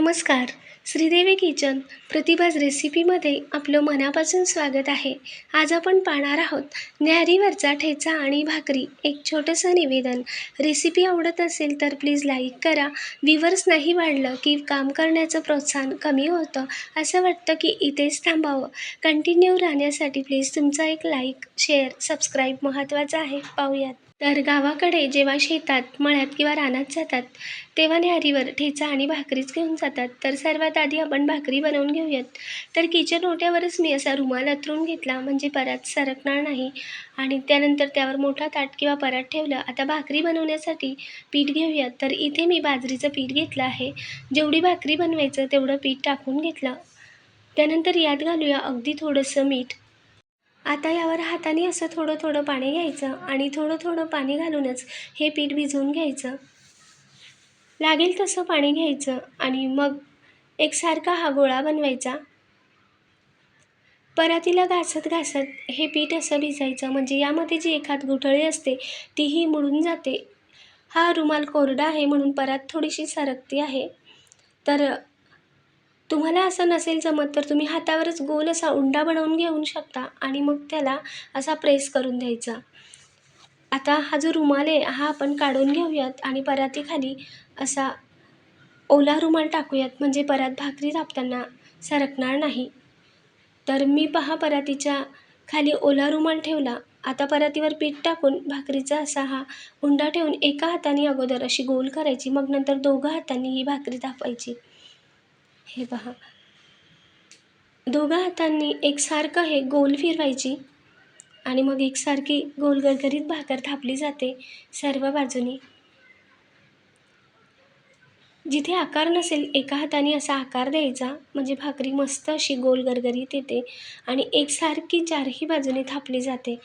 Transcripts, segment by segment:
नमस्कार. श्रीदेवी किचन प्रतिभाज रेसिपीमध्ये आपलं मनापासून स्वागत आहे. आज आपण पाहणार आहोत न्याहारीवरचा ठेचा आणि भाकरी एक छोटंसं निवेदन. रेसिपी आवडत असेल तर प्लीज लाईक करा. विवर्स नाही वाढलं की काम करण्याचं प्रोत्साहन कमी होतं असं वाटतं की इथेच थांबावं. कंटिन्यू राहण्यासाठी प्लीज तुमचा एक लाईक शेअर सबस्क्राईब महत्त्वाचं आहे. पाहूयात. तर गावाकडे जेव्हा शेतात मळ्यात किंवा रानात जातात तेव्हा न्याहारीवर ठेचा आणि भाकरीच घेऊन जातात. तर सर्वात आधी आपण भाकरी बनवून घेऊयात. तर किचन ओट्यावरच मी असा रुमाल अतरून घेतला म्हणजे परात सरकणार नाही. आणि त्यानंतर त्यावर मोठा ताट किंवा परात ठेवलं. आता भाकरी बनवण्यासाठी पीठ घेऊयात. तर इथे मी बाजरीचं पीठ घेतलं आहे. जेवढी भाकरी बनवायचं तेवढं पीठ टाकून घेतलं. त्यानंतर यात घालूया अगदी थोडंसं मीठ. आता यावर हाताने असं थोडं थोडं पाणी घ्यायचं आणि थोडं थोडं पाणी घालूनच हे पीठ भिजवून घ्यायचं. लागेल तसं पाणी घ्यायचं आणि मग एकसारखा हा गोळा बनवायचा. परातीला घासत घासत हे पीठ असं भिजायचं म्हणजे यामध्ये जी एखाद गुठळी असते तीही मुडून जाते. हा रुमाल कोरडा आहे म्हणून परात थोडीशी सरकती आहे. तर तुम्हाला असं नसेल जमत तर तुम्ही हातावरच गोल असा उंडा बनवून घेऊ शकता आणि मग त्याला असा प्रेस करून द्यायचा. आता हा जो रुमाल आहे हा आपण काढून घेऊयात आणि परातीखाली असा ओला रुमाल टाकूयात. म्हणजे परात भाकरी थापताना सरकणार नाही. तर मी पहा परातीच्या खाली ओला रुमाल ठेवला. आता परातीवर पीठ टाकून भाकरीचा असा हा उंडा ठेवून एका हाताने अगोदर अशी गोल करायची. मग नंतर दोघं हातांनी ही भाकरी थापायची हे पहा. दोघा हातांनी एकसारखं हे गोल फिरवायची आणि मग एकसारखी गोल गरगरीत भाकर थापली जाते सर्व बाजूनी. जिथे आकार नसेल एका हाताने असा आकार द्यायचा म्हणजे भाकरी मस्त अशी गोल गरगरीत येते आणि एकसारखी चारही बाजूने थापली जाते.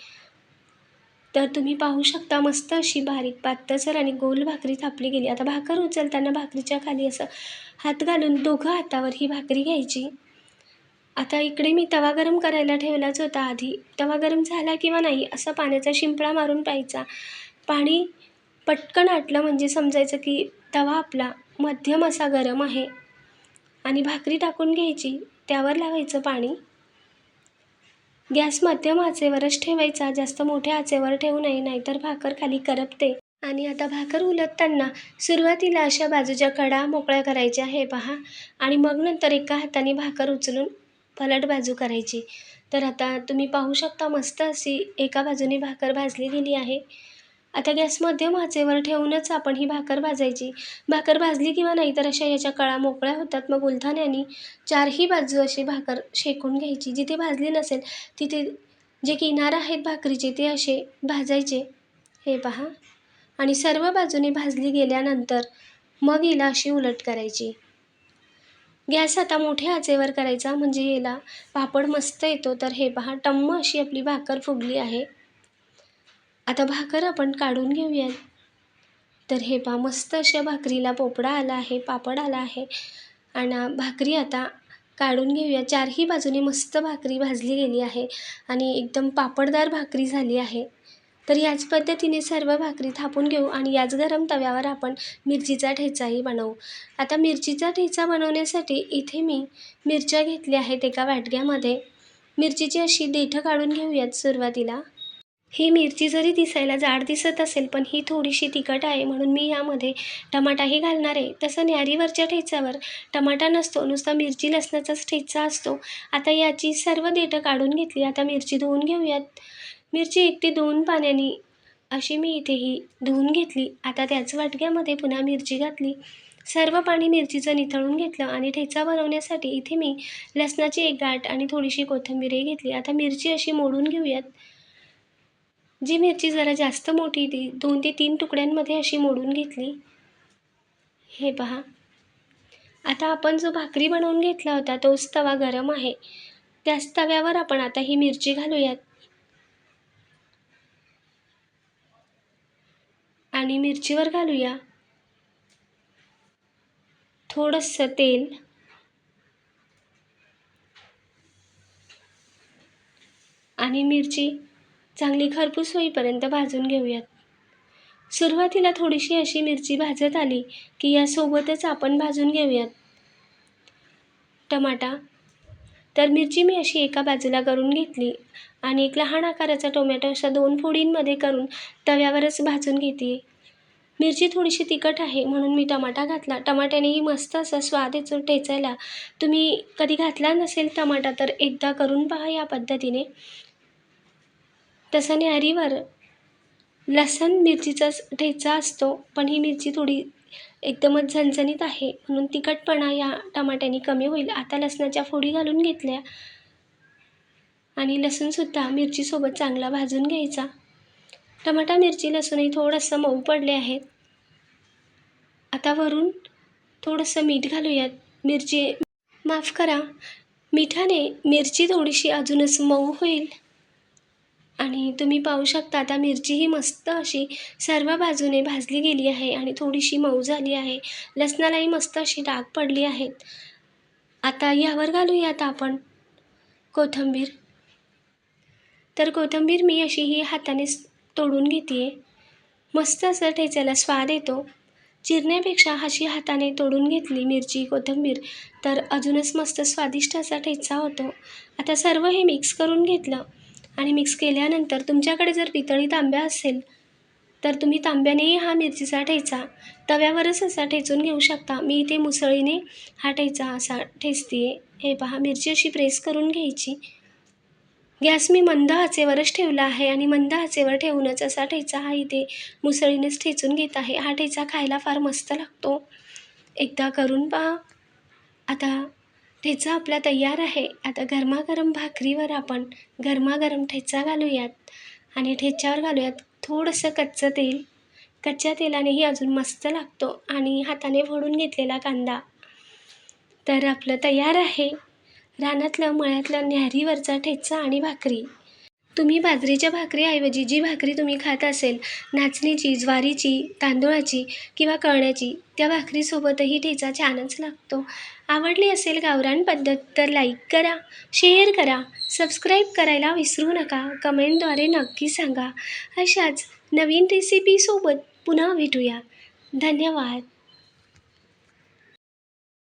तर तुम्ही पाहू शकता मस्त अशी बारीक पातळसर आणि गोल भाकरी थापली गेली. आता भाकर उचलताना भाकरीच्या खाली असं हात घालून दोघं हातावर ही भाकरी घ्यायची. आता इकडे मी तवा गरम करायला ठेवलाच होता आधी. तवा गरम झाला किंवा नाही असं पाण्याचा शिंपळा मारून प्यायचा. पाणी पटकन आटलं म्हणजे समजायचं की तवा आपला मध्यम असा गरम आहे. आणि भाकरी टाकून घ्यायची. त्यावर लावायचं पाणी. गॅस मध्यम आचेवरच ठेवायचा जास्त मोठ्या आचेवर ठेवू नये नाहीतर भाकर खाली करपते. आणि आता भाकर उलटताना सुरुवातीला अशा बाजूच्या कडा मोकळ्या करायच्या हे पहा. आणि मग नंतर एका हाताने भाकर उचलून पलट बाजू करायची. तर आता तुम्ही पाहू शकता मस्त अशी एका बाजूने भाकर भाजली गेली आहे. आता गॅस मध्यम आचेवर ठेवूनच आपण ही भाकर भाजायची. भाकर भाजली किंवा नाही तर अशा याच्या कळा मोकळ्या होतात. मग उलथाण्याने चारही बाजू अशी भाकर शेकून घ्यायची. जिथे भाजली नसेल तिथे जे किनार आहेत भाकरीचे ते असे भाजायचे. हे पहा. आणि सर्व बाजूने भाजली गेल्यानंतर मग हिला अशी उलट करायची. गॅस आता मोठ्या आचेवर करायचा म्हणजे याला पापड मस्त येतो. तर हे पहा टम्म अशी आपली भाकर फुगली आहे. आता भाकर आपण काढून घेऊयात. तर हे पहा मस्त अशा भाकरीला पोपडा आला आहे पापड आला आहे. आणि भाकरी आता काढून घेऊया. चारही बाजूने मस्त भाकरी भाजली गेली आहे आणि एकदम पापडदार भाकरी झाली आहे. तर याच पद्धतीने सर्व भाकरी थापून घेऊ आणि याच गरम तव्यावर आपण मिरचीचा ठेचाही बनवू. आता मिरचीचा ठेचा बनवण्यासाठी इथे मी मिरच्या घेतल्या आहेत एका वाटग्यामध्ये. मिरचीची अशी देठं काढून घेऊयात सुरुवातीला. ही मिरची जरी दिसायला जाड दिसत असेल पण ही थोडीशी तिखट आहे म्हणून मी यामध्ये टमाटाही घालणार आहे. तसं न्यारीवरच्या ठेचावर टमाटा नसतो नुसता मिरची लसणाचाच ठेचा असतो. आता याची सर्व देठं काढून घेतली. आता मिरची धुवून घेऊयात. मिरची एक ते दोन पाण्याने अशी मी इथेही धुवून घेतली. आता त्याच वाटक्यामध्ये पुन्हा मिरची घातली. सर्व पाणी मिरचीचं निथळून घेतलं आणि ठेचा बनवण्यासाठी इथे मी लसणाची एक गाठ आणि थोडीशी कोथिंबीरही घेतली. आता मिरची अशी मोडून घेऊयात. जी मिरची जरा जास्त मोठी ती दोन ते तीन तुकड्यांमध्ये अशी मोडून घेतली. हे पहा. आता आपण जो भाकरी बनवून घेतला होता तोच तवा गरम आहे. त्याच तव्यावर आपण आता ही मिरची घालूयात. आणि मिरचीवर घालूया. थोडंसं तेल. आणि मिरची चांगली खरपूस होईपर्यंत भाजून घेऊयात. सुरुवातीला थोडीशी अशी मिरची भाजत आली की यासोबतच आपण भाजून घेऊयात. टमाटा. तर मिरची मी अशी एका बाजूला करून घेतली आणि एक लहान आकाराचा टोमॅटो अशा दोन फोडींमध्ये करून तव्यावरच भाजून घेते. मिरची थोडीशी तिखट आहे म्हणून मी टमाटा घातला. टमाट्यानेही मस्त असा स्वाद येतो ठेचायला तुम्ही कधी घातला नसेल टमाटा तर एकदा करून पहा या पद्धतीने. तसं न्याहारीवर लसण मिरचीचा ठेचा असतो पण ही मिरची थोडी एकदमच झणझणीत आहे. म्हणून तिखटपणा या टमाट्याने कमी होईल. आता लसणाच्या फोडी घालून घेतल्या आणि लसूणसुद्धा मिरचीसोबत चांगला भाजून घ्यायचा. टमाटा मिरची लसूणही थोडंसं मऊ पडले आहेत. आता वरून थोडंसं मीठ घालूयात. मिरची माफ करा मिठाने मिरची थोडीशी अजूनच मऊ होईल. आणि तुम्ही पाहू शकता आता मिरची ही मस्त अशी सर्व बाजूने भाजली गेली आहे आणि थोडीशी मऊ झाली आहे. लसणालाही मस्त अशी डाग पडली आहेत आता यावर घालूयात आपण कोथिंबीर. तर कोथिंबीर मी अशी ही हाताने तोडून घेते मस्त असं ठेचायला स्वाद येतो. चिरण्यापेक्षा अशी हाताने तोडून घेतली मिरची कोथिंबीर तर अजूनच मस्त स्वादिष्ट असा ठेचा होतो. आता सर्व हे मिक्स करून घेतलं. आणि मिक्स केल्यानंतर तुमच्याकडे जर पितळी तांब्या असेल तर तुम्ही तांब्यानेही हा मिरचीचा ठेचा तव्यावरच असा ठेचून घेऊ शकता. मी इथे मुसळीने हा ठेचा असा ठेचते हे पहा मिरची अशी प्रेस करून घ्यायची. गॅस मी मंद आचेवरच ठेवला आहे आणि मंद आचेवर ठेवूनच असा ठेचा हा इथे मुसळीनेच ठेचून घेत आहे. हा ठेचा खायला फार मस्त लागतो. एकदा करून पहा. आता ठेचा आपला तयार आहे. आता गरमागरम भाकरीवर आपण गरमागरम ठेचा घालूयात आणि ठेच्यावर घालूयात थोडंसं कच्चं तेल. कच्च्या तेलानेही अजून मस्त लागतो आणि हाताने फोडून घेतलेला कांदा. तर आपलं तयार आहे. रानातलं मळ्यातलं न्यारीवरचा ठेचा आणि भाकरी. तुम्ही बाजरीच्या भाकरीऐवजी जी भाकरी तुम्ही खात असेल नाचणीची ज्वारीची तांदूळाची किंवा कळण्याची त्या भाकरीसोबतही ठेचा छानच लागतो. आवडली असेल गावरान पद्धत तर लाईक करा शेअर करा सबस्क्राईब करायला विसरू नका कमेंटद्वारे नक्की सांगा. अशाच नवीन रेसिपीसोबत पुन्हा भेटूया. धन्यवाद.